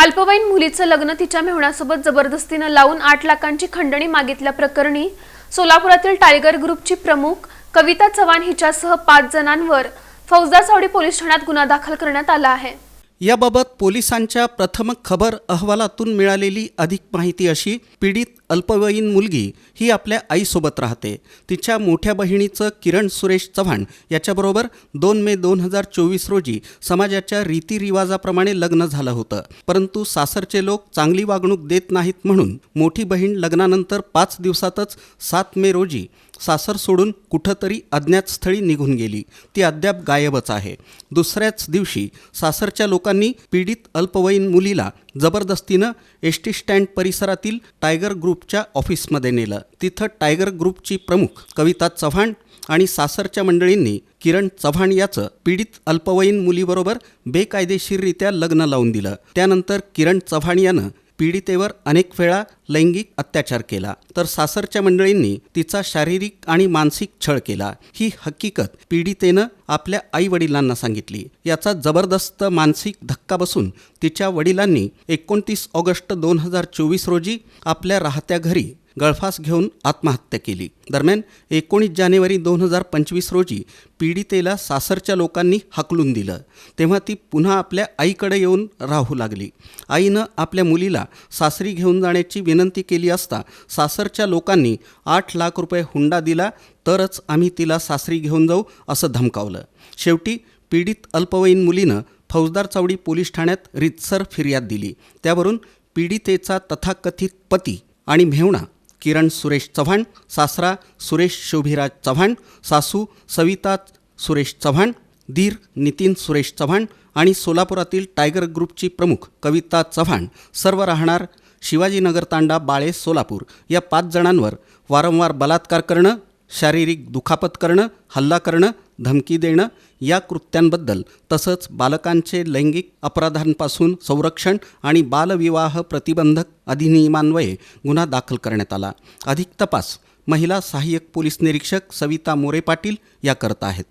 अल्पवयीन मुलीचं लग्न तिच्या मेहुण्यासोबत जबरदस्तीनं लावून आठ लाखांची खंडणी मागितल्या प्रकरणी सोलापुरातील टायगर ग्रुपची प्रमुख कविता चव्हाण हिच्यासह पाच जणांवर फौजदार चावडी पोलीस ठाण्यात गुन्हा दाखल करण्यात आला आहे. याबाबत पोलिसांच्या प्रथम खबर अहवालातून मिळालेली अधिक माहिती अशी पीडित अल्पवयीन मुलगी ही आपल्या आईसोबत राहते. तिच्या मोठ्या बहिणीचं किरण सुरेश चव्हाण याच्याबरोबर दोन मे दोन हजार चोवीस रोजी समाजाच्या रीतिरिवाजाप्रमाणे लग्न झालं होतं. परंतु सासरचे लोक चांगली वागणूक देत नाहीत म्हणून मोठी बहीण लग्नानंतर पाच दिवसातच सात मे रोजी सासर सोडून कुठंतरी अज्ञात स्थळी निघून गेली. ती अद्याप गायबच आहे. दुसऱ्याच दिवशी सासरच्या लोकांनी पीडित अल्पवयीन मुलीला जबरदस्तीनं एस टी स्टँड परिसरातील टायगर ग्रुपच्या ऑफिसमध्ये नेलं. तिथं टायगर ग्रुपची प्रमुख कविता चव्हाण आणि सासरच्या मंडळींनी किरण चव्हाण याचं पीडित अल्पवयीन मुलीबरोबर बेकायदेशीररित्या लग्न लावून दिलं. त्यानंतर किरण चव्हाण यानं पीडितेवर अनेक वेळा लैंगिक अत्याचार केला. तर सासरच्या मंडळींनी तिचा शारीरिक आणि मानसिक छळ केला. ही हकीकत पीडितेनं आपल्या आई वडिलांना सांगितली. याचा जबरदस्त मानसिक धक्का बसून तिच्या वडिलांनी एकोणतीस ऑगस्ट दोन हजार चोवीस रोजी आपल्या राहत्या घरी गळफास घेऊन आत्महत्या केली. दरम्यान एकोणीस जानेवारी दोन हजार पंचवीस रोजी पीडितेला सासरच्या लोकांनी हाकलून दिलं. तेव्हा ती पुन्हा आपल्या आईकडे येऊन राहू लागली. आईनं आपल्या मुलीला सासरी घेऊन जाण्याची विनंती केली असता सासरच्या लोकांनी आठ लाख रुपये हुंडा दिला तरच आम्ही तिला सासरी घेऊन जाऊ असं धमकावलं. शेवटी पीडित अल्पवयीन मुलीनं फौजदार चावडी पोलीस ठाण्यात रितसर फिर्याद दिली. त्यावरून पीडितेचा तथाकथित पती आणि मेहुणा किरण सुरेश चव्हाण सासरा सुरेश शोभिराज चव्हाण सासू सविता सुरेश चव्हाण धीर नितीन सुरेश चव्हाण आणि सोलापुरातील टायगर ग्रुपची प्रमुख कविता चव्हाण सर्व राहणार शिवाजीनगर तांडा बाळे सोलापूर. या पाच जणांवर वारंवार बलात्कार करणं शारीरिक दुखापत करणं हल्ला करणं धमकी देणं या कृत्यांबद्दल तसंच बालकांचे लैंगिक अपराधांपासून संरक्षण आणि बालविवाह प्रतिबंधक अधिनियमान्वये गुन्हा दाखल करण्यात आला. अधिक तपास महिला सहाय्यक पोलीस निरीक्षक सविता मोरे पाटील या करत आहेत.